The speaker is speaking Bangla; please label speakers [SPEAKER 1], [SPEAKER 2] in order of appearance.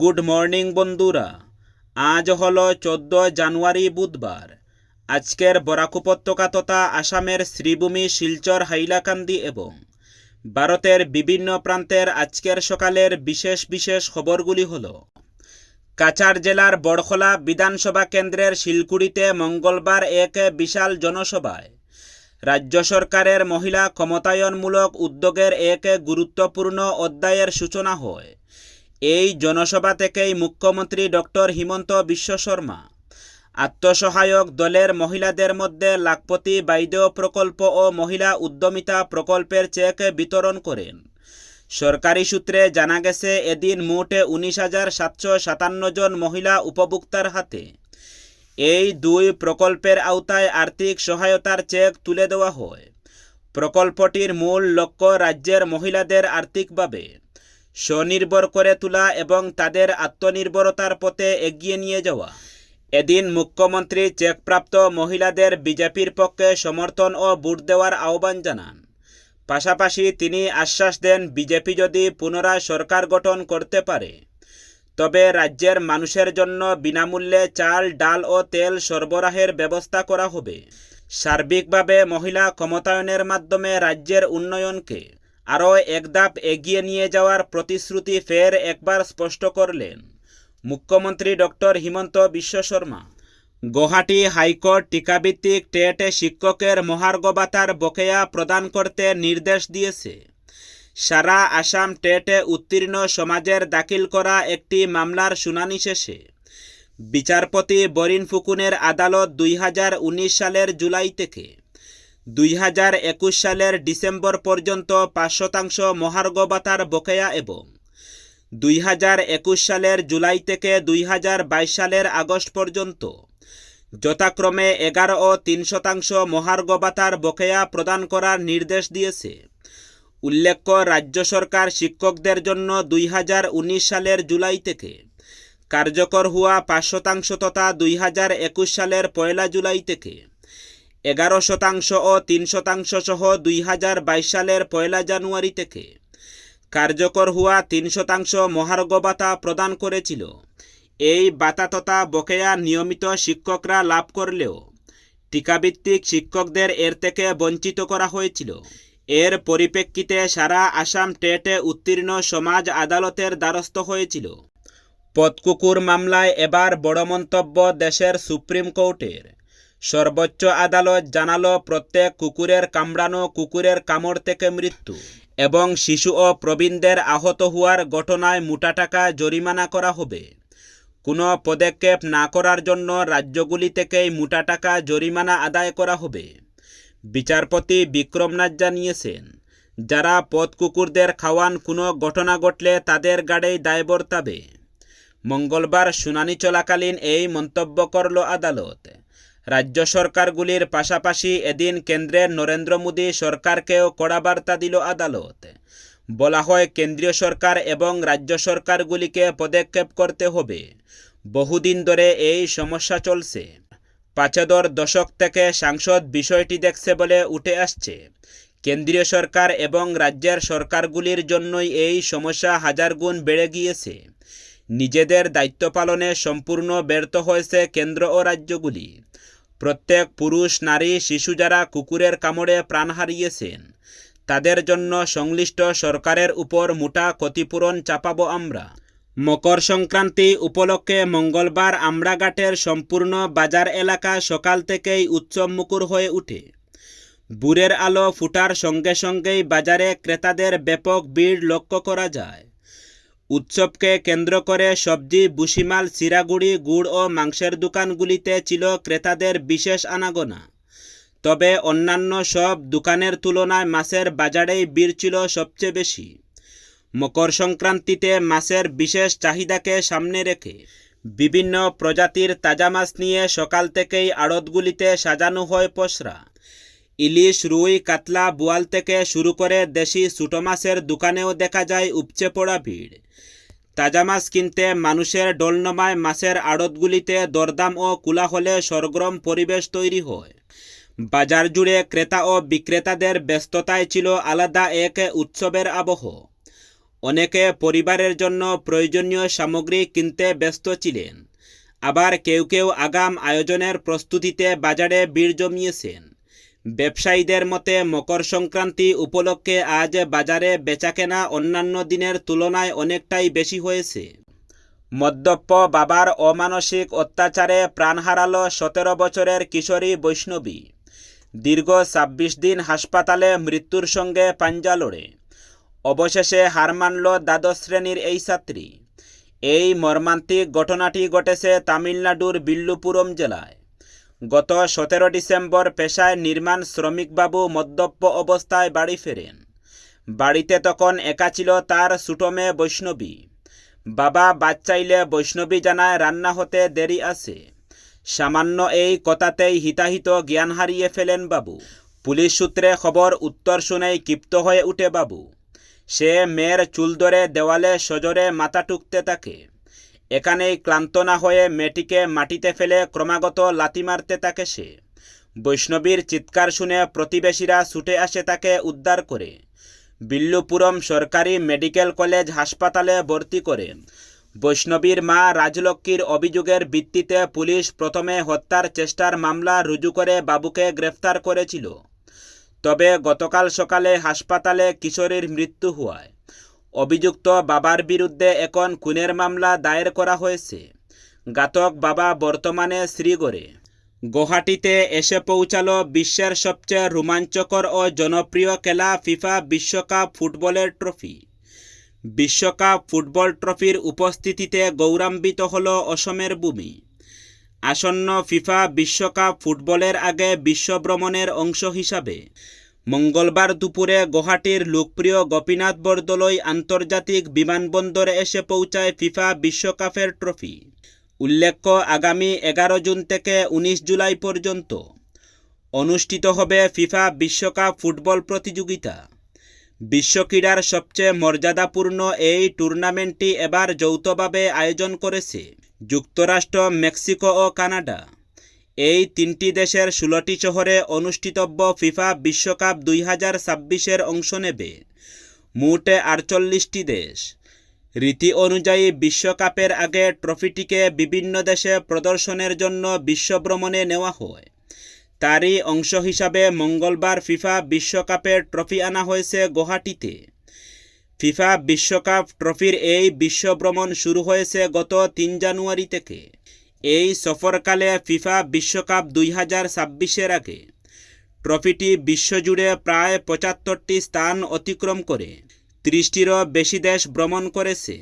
[SPEAKER 1] গুড মর্নিং বন্ধুরা আজ হল চোদ্দ জানুয়ারি বুধবার আজকের বরাক উপত্যকা তথা আসামের শ্রীভূমি শিলচর হাইলাকান্দি এবং ভারতের বিভিন্ন প্রান্তের আজকের সকালের বিশেষ বিশেষ খবরগুলি হল কাছাড় জেলার বড়খলা বিধানসভা কেন্দ্রের শিলকুড়িতে মঙ্গলবার এক বিশাল জনসভায় রাজ্য সরকারের মহিলা ক্ষমতায়নমূলক উদ্যোগের এক গুরুত্বপূর্ণ অধ্যায়ের সূচনা হয় এই জনসভা থেকেই মুখ্যমন্ত্রী ডক্টর হিমন্ত বিশ্ব শর্মা আত্মসহায়ক দলের মহিলাদের মধ্যে লাখপতি বাইদেও প্রকল্প ও মহিলা উদ্যমিতা প্রকল্পের চেক বিতরণ করেন সরকারি সূত্রে জানা গেছে এদিন মোটে উনিশ হাজার সাতশো সাতান্ন জন মহিলা উপভোক্তার হাতে এই দুই প্রকল্পের আওতায় আর্থিক সহায়তার চেক তুলে দেওয়া হয় প্রকল্পটির মূল লক্ষ্য রাজ্যের মহিলাদের আর্থিকভাবে স্বনির্ভর করে তোলা এবং তাদের আত্মনির্ভরতার পথে এগিয়ে নিয়ে যাওয়া এদিন মুখ্যমন্ত্রী চেকপ্রাপ্ত মহিলাদের বিজেপির পক্ষে সমর্থন ও ভোট দেওয়ার আহ্বান জানান পাশাপাশি তিনি আশ্বাস দেন বিজেপি যদি পুনরায় সরকার গঠন করতে পারে তবে রাজ্যের মানুষের জন্য বিনামূল্যে চাল ডাল ও তেল সরবরাহের ব্যবস্থা করা হবে সার্বিকভাবে মহিলা ক্ষমতায়নের মাধ্যমে রাজ্যের উন্নয়নকে আরও একদাপ এগিয়ে নিয়ে যাওয়ার প্রতিশ্রুতি ফের একবার স্পষ্ট করলেন মুখ্যমন্ত্রী ডক্টর হিমন্ত বিশ্ব শর্মা গৌহাটি হাইকোর্ট টিকাভিত্তিক টেটে শিক্ষকের মহার্ঘ ভাতার বকেয়া প্রদান করতে নির্দেশ দিয়েছে সারা আসাম টেটে উত্তীর্ণ সমাজের দাখিল করা একটি মামলার শুনানি শেষে বিচারপতি বরিন ফুকুনের আদালত দুই সালের জুলাই থেকে দুই হাজার একুশ সালের ডিসেম্বর পর্যন্ত পাঁচ শতাংশ মহার্ঘ বকেয়া এবং দুই হাজার একুশ সালের জুলাই থেকে দুই হাজার বাইশ সালের আগস্ট পর্যন্ত যথাক্রমে এগারো ও তিন শতাংশ মহার্ঘ বকেয়া প্রদান করার নির্দেশ দিয়েছে উল্লেখ্য রাজ্য সরকার শিক্ষকদের জন্য দুই সালের জুলাই থেকে কার্যকর হওয়া পাঁচ শতাংশ তথা দুই সালের পয়লা জুলাই থেকে এগারো শতাংশ ও তিন শতাংশ সহ দুই হাজার বাইশ সালের পয়লা জানুয়ারি থেকে কার্যকর হওয়া তিন শতাংশ মহার্গ বাতা প্রদান করেছিল এই বাতাততা তথা বকেয়া নিয়মিত শিক্ষকরা লাভ করলেও টিকাভিত্তিক শিক্ষকদের এর থেকে বঞ্চিত করা হয়েছিল এর পরিপ্রেক্ষিতে সারা আসাম টেটে উত্তীর্ণ সমাজ আদালতের দ্বারস্থ হয়েছিল পদকুকুর মামলায় এবার বড় মন্তব্য দেশের সুপ্রিম কোর্টের সর্বোচ্চ আদালত জানালো প্রত্যেক কুকুরের কামড়ানো কুকুরের কামড় থেকে মৃত্যু এবং শিশু ও প্রবীণদের আহত হওয়ার ঘটনায় মোটা টাকা জরিমানা করা হবে কোনো পদক্ষেপ না করার জন্য রাজ্যগুলি থেকেই মোটা টাকা জরিমানা আদায় করা হবে বিচারপতি বিক্রমনাথ জানিয়েছেন যারা পথ কুকুরদের খাওয়ান কোনো ঘটনা ঘটলে তাদের গাড়েই দায়বর্তাবে মঙ্গলবার শুনানি চলাকালীন এই মন্তব্য করল আদালত রাজ্য সরকারগুলির পাশাপাশি এদিন কেন্দ্রের নরেন্দ্র মোদী সরকারকেও কড়া বার্তা দিল আদালত বলা হয় কেন্দ্রীয় সরকার এবং রাজ্য সরকারগুলিকে পদক্ষেপ করতে হবে বহুদিন ধরে এই সমস্যা চলছে পাঁচাদর দশক থেকে সাংসদ বিষয়টি দেখছে বলে উঠে আসছে কেন্দ্রীয় সরকার এবং রাজ্যের সরকারগুলির জন্যই এই সমস্যা হাজার গুণ বেড়ে গিয়েছে নিজেদের দায়িত্ব পালনে সম্পূর্ণ ব্যর্থ হয়েছে কেন্দ্র ও রাজ্যগুলি প্রত্যেক পুরুষ নারী শিশু যারা কুকুরের কামড়ে প্রাণ হারিয়েছেন তাদের জন্য সংশ্লিষ্ট সরকারের উপর মোটা ক্ষতিপূরণ চাপাবো আমরা মকর সংক্রান্তি উপলক্ষে মঙ্গলবার আমড়াঘাটের সম্পূর্ণ বাজার এলাকা সকাল থেকেই উৎসব মুকুর হয়ে উঠে বুড়ের আলো ফুটার সঙ্গে সঙ্গেই বাজারে ক্রেতাদের ব্যাপক ভিড় লক্ষ্য করা যায় উৎসবকে কেন্দ্র করে সবজি বুসিমাল সিরাগুড়ি গুড় ও মাংসের দোকানগুলিতে ছিল ক্রেতাদের বিশেষ আনাগোনা তবে অন্যান্য সব দোকানের তুলনায় মাছের বাজারেই ভিড় ছিল সবচেয়ে বেশি মকর সংক্রান্তিতে মাছের বিশেষ চাহিদাকে সামনে রেখে বিভিন্ন প্রজাতির তাজা মাছ নিয়ে সকাল থেকেই আড়তগুলিতে সাজানো হয় পসরা ইলিশ রুই কাতলা বোয়াল থেকে শুরু করে দেশি ছোট মাছের দোকানেও দেখা যায় উপচে পড়া ভিড় তাজা মাছ কিনতে মানুষের ডলনমায় মাছের আড়তগুলিতে দরদাম ও হলে সরগরম পরিবেশ তৈরি হয় বাজার জুড়ে ক্রেতা ও বিক্রেতাদের ব্যস্ততায় ছিল আলাদা এক উৎসবের আবহ অনেকে পরিবারের জন্য প্রয়োজনীয় সামগ্রী কিনতে ব্যস্ত ছিলেন আবার কেউ কেউ আগাম আয়োজনের প্রস্তুতিতে বাজারে ভিড় জমিয়েছেন ব্যবসায়ীদের মতে মকর সংক্রান্তি উপলক্ষে আজ বাজারে বেচাকেনা অন্যান্য দিনের তুলনায় অনেকটাই বেশি হয়েছে মদ্যপ বাবার অমানসিক অত্যাচারে প্রাণ হারালো সতেরো বছরের কিশোরী বৈষ্ণবী দীর্ঘ ছাব্বিশ দিন হাসপাতালে মৃত্যুর সঙ্গে পাঞ্জা লড়ে অবশেষে হার মানল দ্বাদশ শ্রেণীর এই ছাত্রী এই মর্মান্তিক ঘটনাটি ঘটেছে তামিলনাড়ুর বিল্লুপুরম জেলায় গত সতেরো ডিসেম্বর পেশায় নির্মাণ শ্রমিকবাবু মদ্যপ্য অবস্থায় বাড়ি ফেরেন বাড়িতে তখন একা ছিল তার সুটমে বৈষ্ণবী বাবা বাচ্চাইলে বৈষ্ণবী জানায় রান্না হতে দেরি আছে সামান্য এই কথাতেই হিতাহিত জ্ঞান হারিয়ে ফেলেন বাবু পুলিশ সূত্রে খবর উত্তর শুনেই ক্ষিপ্ত হয়ে উঠে বাবু সে মেয়ের চুল ধরে দেওয়ালে সজরে মাথা টুকতে থাকে এখানেই ক্লান্ত না হয়ে মেয়েটিকে মাটিতে ফেলে ক্রমাগত লাতি মারতে তাকে সে বৈষ্ণবীর চিৎকার শুনে প্রতিবেশীরা ছুটে আসে তাকে উদ্ধার করে বিল্লুপুরম সরকারি মেডিকেল কলেজ হাসপাতালে ভর্তি করে বৈষ্ণবীর মা রাজলক্ষ্মীর অভিযোগের ভিত্তিতে পুলিশ প্রথমে হত্যার চেষ্টার মামলা রুজু করে বাবুকে গ্রেফতার করেছিল তবে গতকাল সকালে হাসপাতালে কিশোরীর মৃত্যু হওয়ায় অভিযুক্ত বাবার বিরুদ্ধে এখন খুনের মামলা দায়ের করা হয়েছে গাতক বাবা বর্তমানে শ্রীগড়ে গুয়াহাটিতে এসে পৌঁছাল বিশ্বের সবচেয়ে রোমাঞ্চকর ও জনপ্রিয় খেলা ফিফা বিশ্বকাপ ফুটবলের ট্রফি বিশ্বকাপ ফুটবল ট্রফির উপস্থিতিতে গৌরাম্বিত হল অসমের ভূমি আসন্ন ফিফা বিশ্বকাপ ফুটবলের আগে বিশ্বভ্রমণের অংশ হিসাবে মঙ্গলবার দুপুরে গুহাটির লোকপ্রিয় গোপীনাথ বরদলৈ আন্তর্জাতিক বিমানবন্দরে এসে পৌঁছায় ফিফা বিশ্বকাপের ট্রফি উল্লেখ্য আগামী এগারো জুন থেকে ১৯ জুলাই পর্যন্ত অনুষ্ঠিত হবে ফিফা বিশ্বকাপ ফুটবল প্রতিযোগিতা বিশ্বক্রীড়ার সবচেয়ে মর্যাদাপূর্ণ এই টুর্নামেন্টটি এবার যৌথভাবে আয়োজন করেছে যুক্তরাষ্ট্র মেক্সিকো ও কানাডা এই তিনটি দেশের ষোলোটি শহরে অনুষ্ঠিতব্য ফিফা বিশ্বকাপ দুই হাজার ছাব্বিশের অংশ নেবে মোটে আটচল্লিশটি দেশ রীতি অনুযায়ী বিশ্বকাপের আগে ট্রফিটিকে বিভিন্ন দেশে প্রদর্শনের জন্য বিশ্বভ্রমণে নেওয়া হয় তারই অংশ হিসাবে মঙ্গলবার ফিফা বিশ্বকাপের ট্রফি আনা হয়েছে গুয়াহাটিতে ফিফা বিশ্বকাপ ট্রফির এই বিশ্বভ্রমণ শুরু হয়েছে গত তিন জানুয়ারি থেকে এই সফরকালে ফিফা বিশ্বকাপ দুই হাজার ছাব্বিশের আগে ট্রফিটি বিশ্বজুড়ে প্রায় পঁচাত্তরটি স্থান অতিক্রম করে ত্রিশটিরও বেশি দেশ ভ্রমণ করেছে